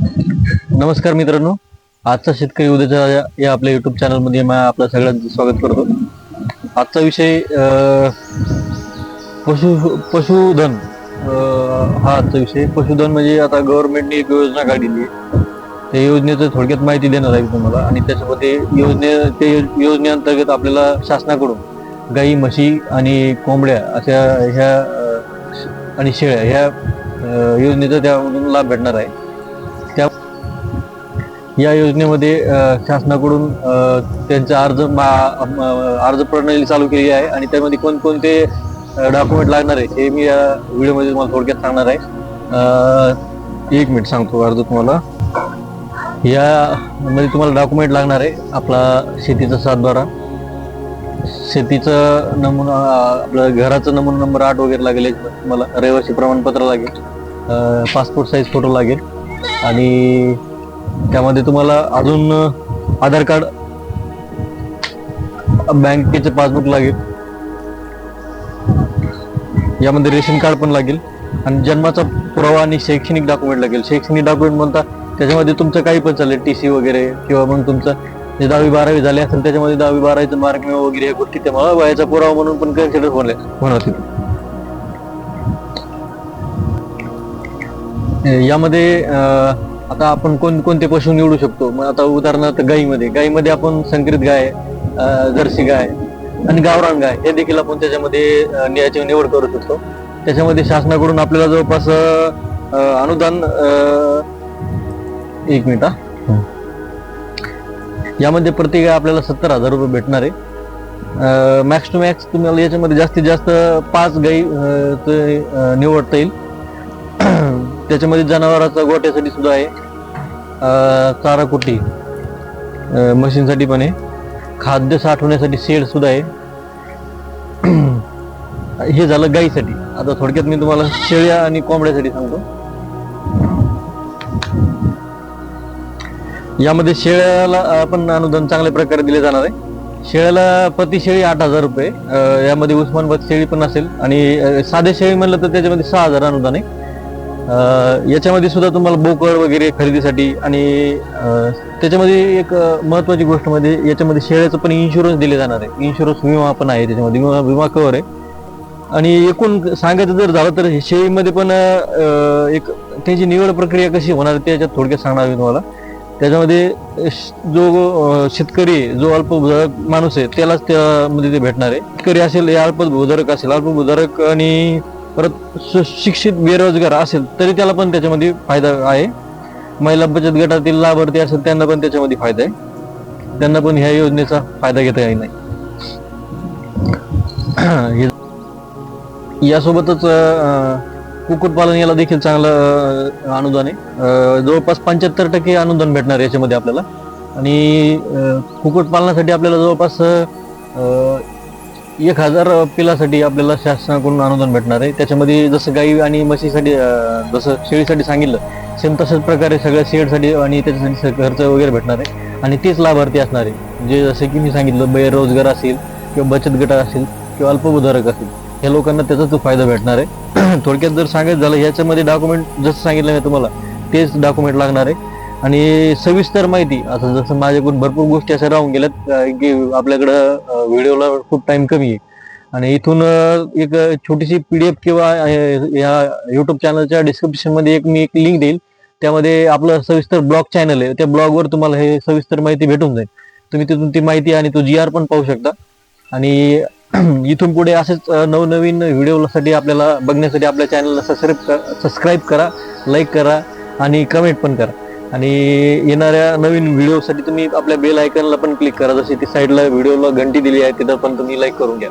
नमस्कार मित्रांनो. आजचा शेतकरी उद्याच्या या- या आपल्या युट्यूब चॅनलमध्ये मी आपलं सगळ्यांचं स्वागत करतो. आजचा विषय पशु पशुधन हा आजचा विषय. पशुधन म्हणजे आता गव्हर्नमेंटने एक योजना काढलेली आहे. त्या योजनेचं थोडक्यात माहिती देणार आहे तुम्हाला आणि त्याच्यामध्ये योजने ते योजनेअंतर्गत आपल्याला शासनाकडून गाई म्हशी आणि कोंबड्या अशा ह्या आणि शेळ्या ह्या योजनेचा त्यामधून लाभ भेटणार आहे. या योजनेमध्ये शासनाकडून त्यांचा अर्ज मा- अर्ज प्रणाली चालू केली आहे आणि त्यामध्ये कोणकोणते डॉक्युमेंट लागणार आहे हे मी या व्हिडिओमध्ये तुम्हाला थोडक्यात सांगणार आहे. एक मिनिट सांगतो अर्ज तुम्हाला. या मध्ये तुम्हाला डॉक्युमेंट लागणार आहे आपला शेतीचा सातबारा. शेतीचं नमुना आपलं घराचं नमुना नंबर आठ वगैरे लागेल एक तुम्हाला रहिवासी प्रमाणपत्र लागेल. पासपोर्ट साईज फोटो लागेल. आणि त्यामध्ये तुम्हाला अजून आधार कार्ड बँकेचे पासबुक लागेल. यामध्ये रेशन कार्ड पण लागेल. आणि जन्माचा पुरावा आणि शैक्षणिक डॉक्युमेंट लागेल. शैक्षणिक डॉक्युमेंट म्हणता त्याच्यामध्ये तुमचं काही पण चालेल. टी सी वगैरे किंवा मग तुमचं जे दहावी बारावी झाले असेल त्याच्यामध्ये दहावी बारावीचं मार्क वगैरे या गोष्टी त्यामुळे वयाचा पुरावा म्हणून पण कन्सिडर होणार होणार यामध्ये आता आपण कोण कोणते पशु निवडू शकतो? मग आता उदाहरणार्थ गाईमध्ये. गाईमध्ये आपण संकरित गाय जर्सी गाय आणि गावरान गाय हे देखील आपण त्याच्यामध्ये अं, याची निवड करू शकतो. त्याच्यामध्ये शासनाकडून आपल्याला जवळपास अनुदान एक मिनिट हा. यामध्ये प्रति गाय आपल्याला सत्तर हजार रुपये भेटणार आहे. मॅक्स टू मॅक्स तुम्हाला याच्यामध्ये जास्तीत जास्त पाच गाई ते, निवडता येईल. त्याच्यामध्ये जनावरांचा गोट्यासाठी सुद्धा आहे. चारा कुटी मशीनसाठी म्हशींसाठी पण आहे. खाद्य साठवण्यासाठी शेड सुद्धा आहे. हे झालं गाईसाठी. आता थोडक्यात मी तुम्हाला शेळ्या आणि कोंबड्यासाठी सांगतो. यामध्ये शेळ्याला आपण अनुदान चांगल्या प्रकारे दिले जाणार आहे. शेळ्याला प्रति शेळी आठ हजार रुपये. यामध्ये उस्मानाबाद शेळी पण असेल आणि साधे शेळी म्हणलं तर त्याच्यामध्ये सहा हजार अनुदान आहे. याच्यामध्ये सुद्धा तुम्हाला बोकड वगैरे खरेदीसाठी आणि त्याच्यामध्ये एक महत्त्वाची गोष्ट म्हणजे याच्यामध्ये शेळ्याचं पण इन्शुरन्स दिले जाणार आहे. इन्शुरन्स विमा पण आहे त्याच्यामध्ये विमा विमा कवर आहे. आणि एकूण सांगायचं जर झालं तर शेळीमध्ये पण एक त्याची निवड प्रक्रिया कशी होणार त्याच्यात थोडक्यात सांगणार मी तुम्हाला. त्याच्यामध्ये श- जो शेतकरी जो अल्पभूधारक माणूस आहे त्यालाच त्यामध्ये ते भेटणार आहे. शेतकरी असेल या अल्पभूधारक असेल अल्पभूधारक आणि परत सुशिक्षित बेरोजगार असेल तरी त्याला पण त्याच्यामध्ये फायदा आहे. महिला बचत गटातील लाभार्थी असेल त्यांना पण त्याच्यामध्ये फायदा आहे. त्यांना पण ह्या योजनेचा फायदा घेता येईल. नाही यासोबतच कुक्कुटपालन याला देखील चांगलं अनुदान आहे. जवळपास पंच्याहत्तर टक्के अनुदान भेटणार याच्यामध्ये आपल्याला. आणि कुक्कुटपालनासाठी आपल्याला जवळपास एक हजार पिलासाठी आपल्याला शासनाकडून अनुदान भेटणार आहे. त्याच्यामध्ये जसं गाई आणि म्हशीसाठी जसं शेळीसाठी सांगितलं सेम तशाच प्रकारे सगळ्या शेडसाठी आणि त्याच्यासाठी खर्च वगैरे भेटणार आहे. आणि तेच लाभार्थी असणार आहे. म्हणजे जे जसे की मी सांगितलं बेरोजगार असेल किंवा बचत गट असेल किंवा अल्पभूधारक असेल या लोकांना त्याचा तो फायदा भेटणार आहे. थोडक्यात जर सांगायचं झालं याच्यामध्ये डॉक्युमेंट जसं सांगितलं मी तुम्हाला तेच डॉक्युमेंट लागणार आहे. आणि सविस्तर माहिती आता जसं माझ्याकडून भरपूर गोष्टी अशा राहून गेल्यात की आपल्याकडं व्हिडिओला खूप टाइम कमी आहे. आणि इथून एक छोटीशी पीडीएफ किंवा या युट्यूब चॅनलच्या डिस्क्रिप्शनमध्ये एक मी एक लिंक देईल. त्यामध्ये आपलं सविस्तर ब्लॉग चॅनल आहे. त्या ब्लॉगवर तुम्हाला हे सविस्तर माहिती भेटून जाईल. तुम्ही तिथून ती माहिती आणि तो जी आर पण पाहू शकता. आणि इथून पुढे असेच नवनवीन व्हिडिओसाठी आपल्याला बघण्यासाठी आपल्या चॅनलला सबस्क्राईब सबस्क्राईब करा लाईक करा आणि कमेंट पण करा. आणि येणाऱ्या नवीन व्हिडिओसाठी तुम्ही आपल्या बेल आयकनला पण क्लिक करा. जशी ती साईडला व्हिडिओला घंटी दिली आहे तिथं पण तुम्ही लाईक करून घ्या.